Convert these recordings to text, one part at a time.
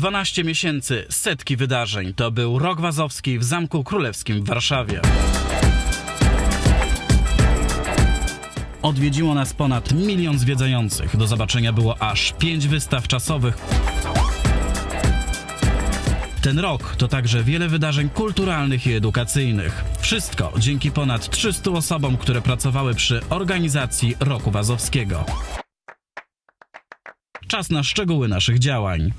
12 miesięcy, setki wydarzeń. To był Rok Wazowski w Zamku Królewskim w Warszawie. Odwiedziło nas ponad milion zwiedzających. Do zobaczenia było aż pięć wystaw czasowych. Ten rok to także wiele wydarzeń kulturalnych i edukacyjnych. Wszystko dzięki ponad 300 osobom, które pracowały przy organizacji Roku Wazowskiego. Czas na szczegóły naszych działań.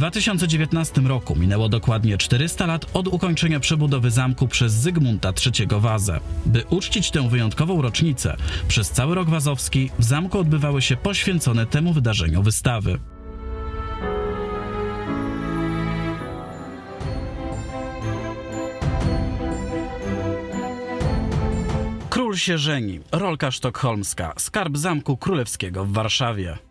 2019 roku minęło dokładnie 400 lat od ukończenia przebudowy zamku przez Zygmunta III Wazę. By uczcić tę wyjątkową rocznicę, przez cały rok wazowski w zamku odbywały się poświęcone temu wydarzeniu wystawy. Król się żeni. Rolka sztokholmska. Skarb Zamku Królewskiego w Warszawie.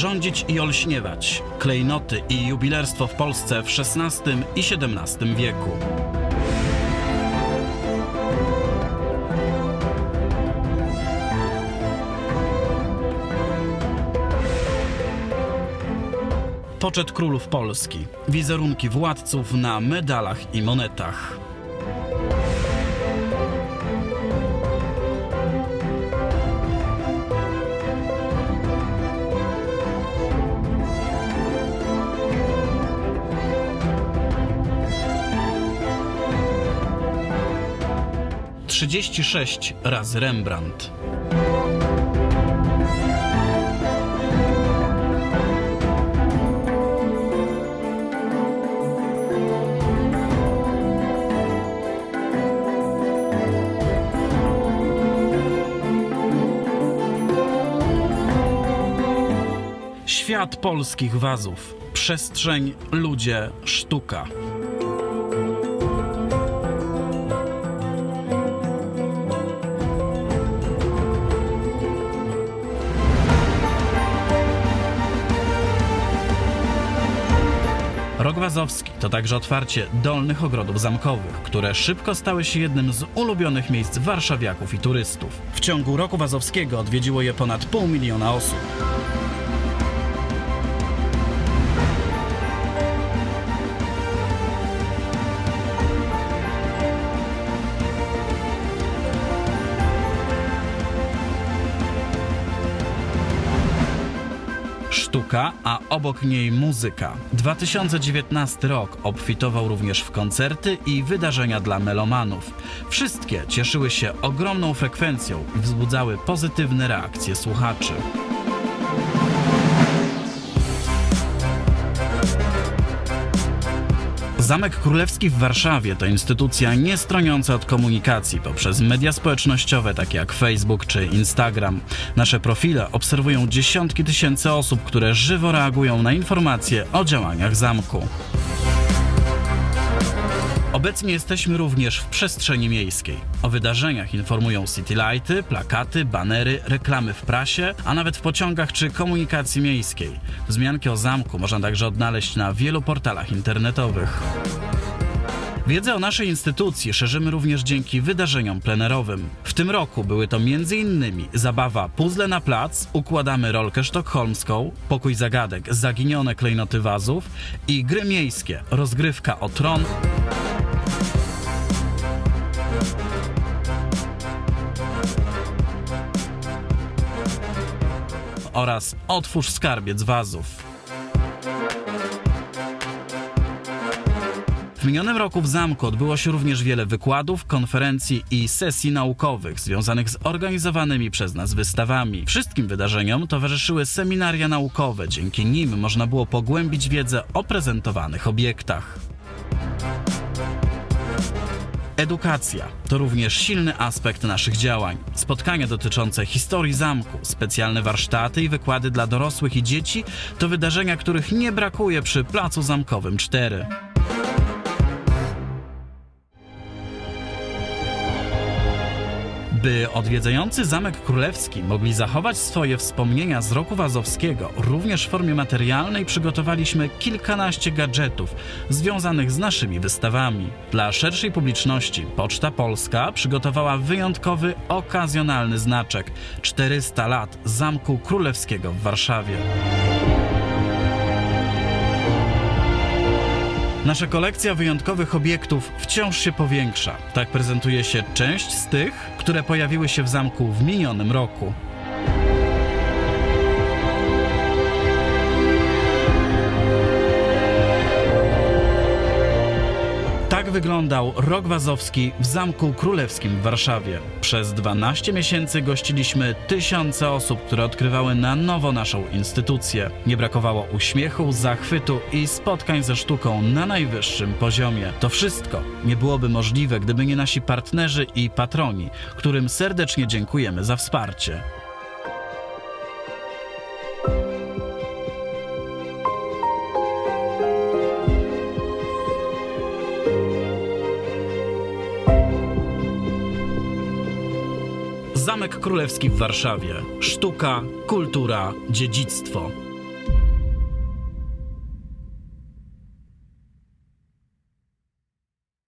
Rządzić i olśniewać. Klejnoty i jubilerstwo w Polsce w XVI i XVII wieku. Poczet królów Polski. Wizerunki władców na medalach i monetach. Trzydzieści sześć razy Rembrandt. Świat polskich wazów. Przestrzeń, ludzie, sztuka. Rok Wazowski to także otwarcie dolnych ogrodów zamkowych, które szybko stały się jednym z ulubionych miejsc warszawiaków i turystów. W ciągu roku Wazowskiego odwiedziło je ponad pół miliona osób. Sztuka, a obok niej muzyka. 2019 rok obfitował również w koncerty i wydarzenia dla melomanów. Wszystkie cieszyły się ogromną frekwencją i wzbudzały pozytywne reakcje słuchaczy. Zamek Królewski w Warszawie to instytucja niestroniąca od komunikacji poprzez media społecznościowe takie jak Facebook czy Instagram. Nasze profile obserwują dziesiątki tysięcy osób, które żywo reagują na informacje o działaniach zamku. Obecnie jesteśmy również w przestrzeni miejskiej. O wydarzeniach informują citylighty, plakaty, banery, reklamy w prasie, a nawet w pociągach czy komunikacji miejskiej. Wzmianki o zamku można także odnaleźć na wielu portalach internetowych. Wiedzę o naszej instytucji szerzymy również dzięki wydarzeniom plenerowym. W tym roku były to m.in. zabawa Puzzle na plac, układamy rolkę sztokholmską, pokój zagadek, zaginione klejnoty wazów i gry miejskie, rozgrywka o tron, oraz Otwórz skarbiec wazów. W minionym roku w zamku odbyło się również wiele wykładów, konferencji i sesji naukowych związanych z organizowanymi przez nas wystawami. Wszystkim wydarzeniom towarzyszyły seminaria naukowe, dzięki nim można było pogłębić wiedzę o prezentowanych obiektach. Edukacja to również silny aspekt naszych działań. Spotkania dotyczące historii zamku, specjalne warsztaty i wykłady dla dorosłych i dzieci to wydarzenia, których nie brakuje przy Placu Zamkowym 4. By odwiedzający Zamek Królewski mogli zachować swoje wspomnienia z roku wazowskiego, również w formie materialnej przygotowaliśmy kilkanaście gadżetów związanych z naszymi wystawami. Dla szerszej publiczności Poczta Polska przygotowała wyjątkowy, okazjonalny znaczek 400 lat Zamku Królewskiego w Warszawie. Nasza kolekcja wyjątkowych obiektów wciąż się powiększa. Tak prezentuje się część z tych, które pojawiły się w zamku w minionym roku. Wyglądał rok wazowski w Zamku Królewskim w Warszawie. Przez 12 miesięcy gościliśmy tysiące osób, które odkrywały na nowo naszą instytucję. Nie brakowało uśmiechu, zachwytu i spotkań ze sztuką na najwyższym poziomie. To wszystko nie byłoby możliwe, gdyby nie nasi partnerzy i patroni, którym serdecznie dziękujemy za wsparcie. Zamek Królewski w Warszawie. Sztuka, kultura, dziedzictwo.